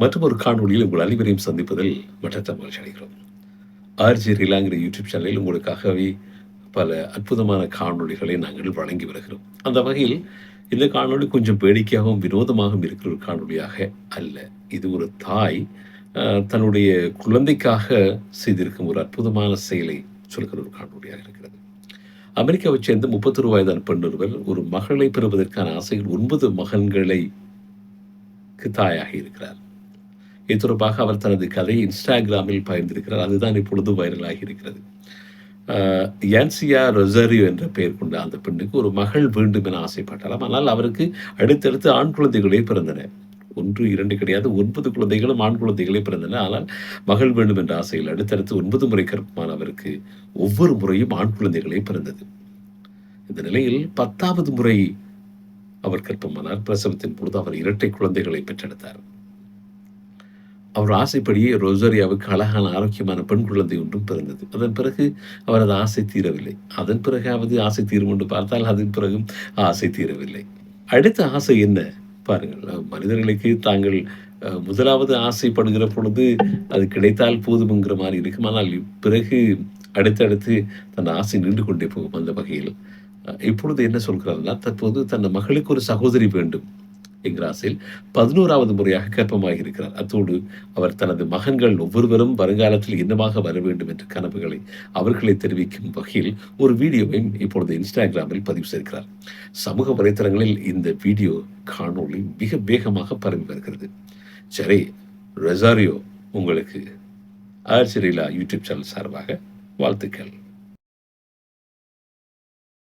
மற்றும் ஒரு காணொலியில் உங்கள் அனைவரையும் சந்திப்பதில் மற்ற மகிழ்ச்சி அடைகிறோம். ஆர்ஜி ரிலாங்கிற யூடியூப் சேனலில் உங்களுக்காகவே பல அற்புதமான காணொளிகளை நாங்கள் வழங்கி வருகிறோம். அந்த வகையில் இந்த காணொளி கொஞ்சம் வேடிக்கையாகவும் வினோதமாகவும் இருக்கிற ஒரு காணொலியாக அல்ல. இது ஒரு தாய் தன்னுடைய குழந்தைக்காக செய்திருக்கும் ஒரு அற்புதமான செயலை சொல்கிற ஒரு காணொலியாக இருக்கிறது. அமெரிக்காவைச் சேர்ந்த முப்பத்தொரு வயதான பெண்ணொருவர் ஒரு மகளை பெறுவதற்கான ஆசையில் ஒன்பது மகன்களை தாயாக இருக்கிறார். இது தொடர்பாக அவர் தனது கதையை இன்ஸ்டாகிராமில் பகிர்ந்திருக்கிறார். அதுதான் இப்பொழுது வைரலாகி இருக்கிறது. யான்சியா ரொசரியோ என்ற பெயர் கொண்ட அந்த பெண்ணுக்கு ஒரு மகள் வேண்டும் என ஆசைப்பட்டாராம் ஆனால் அவருக்கு அடுத்தடுத்து ஆண் குழந்தைகளே பிறந்தன. ஒன்று இரண்டு கிடையாது ஒன்பது குழந்தைகளும் ஆண் குழந்தைகளே பிறந்தன. ஆனால் மகள் வேண்டும் என்ற ஆசையில் அடுத்தடுத்து ஒன்பது முறை கற்பமான அவருக்கு ஒவ்வொரு முறையும் ஆண் குழந்தைகளே பிறந்தது. இந்த நிலையில் பத்தாவது முறை அவர் கற்பமானார் பிரசவத்தின் பொழுது அவர் இரட்டை குழந்தைகளை பெற்றெடுத்தார். அவர் ஆசைப்படியே ரோசரியாவுக்கு அழகான ஆரோக்கியமான பெண் குழந்தை ஒன்றும் பிறந்தது. அதன் பிறகு அவரது ஆசை தீரவில்லை. அதன் பிறகாவது ஆசை தீரும் என்று பார்த்தால் அதன் பிறகும் ஆசை தீரவில்லை. அடுத்த ஆசை என்ன? பாருங்கள் மனிதர்களுக்கு தாங்கள் முதலாவது ஆசைப்படுகிற பொழுது அது கிடைத்தால் போதும்ங்கிற மாதிரி இருக்கும். ஆனால் பிறகு அடுத்தடுத்து தன் ஆசை நின்று கொண்டே போகும் அந்த வகையில். இப்பொழுது என்ன சொல்கிறார்னா தற்போது தன் மகளுக்கு ஒரு சகோதரி வேண்டும் என்கிற ஆசையில் பதினோராவது முறையாக கற்பமாக இருக்கிறார் அத்தோடு அவர் தனது மகன்கள் ஒவ்வொருவரும் வருங்காலத்தில் என்னவாக வர வேண்டும் என்ற கனவுகளை அவர்களை தெரிவிக்கும் வகையில் ஒரு வீடியோவையும் இப்பொழுது இன்ஸ்டாகிராமில் பதிவு செய்கிறார் சமூக வலைத்தளங்களில் இந்த வீடியோ காணொளி மிக வேகமாக பரவி வருகிறது. சரி ரெசாரியோ உங்களுக்கு ஆர்சிரிலா யூடியூப் சேனல் சார்பாக வாழ்த்துக்கள்.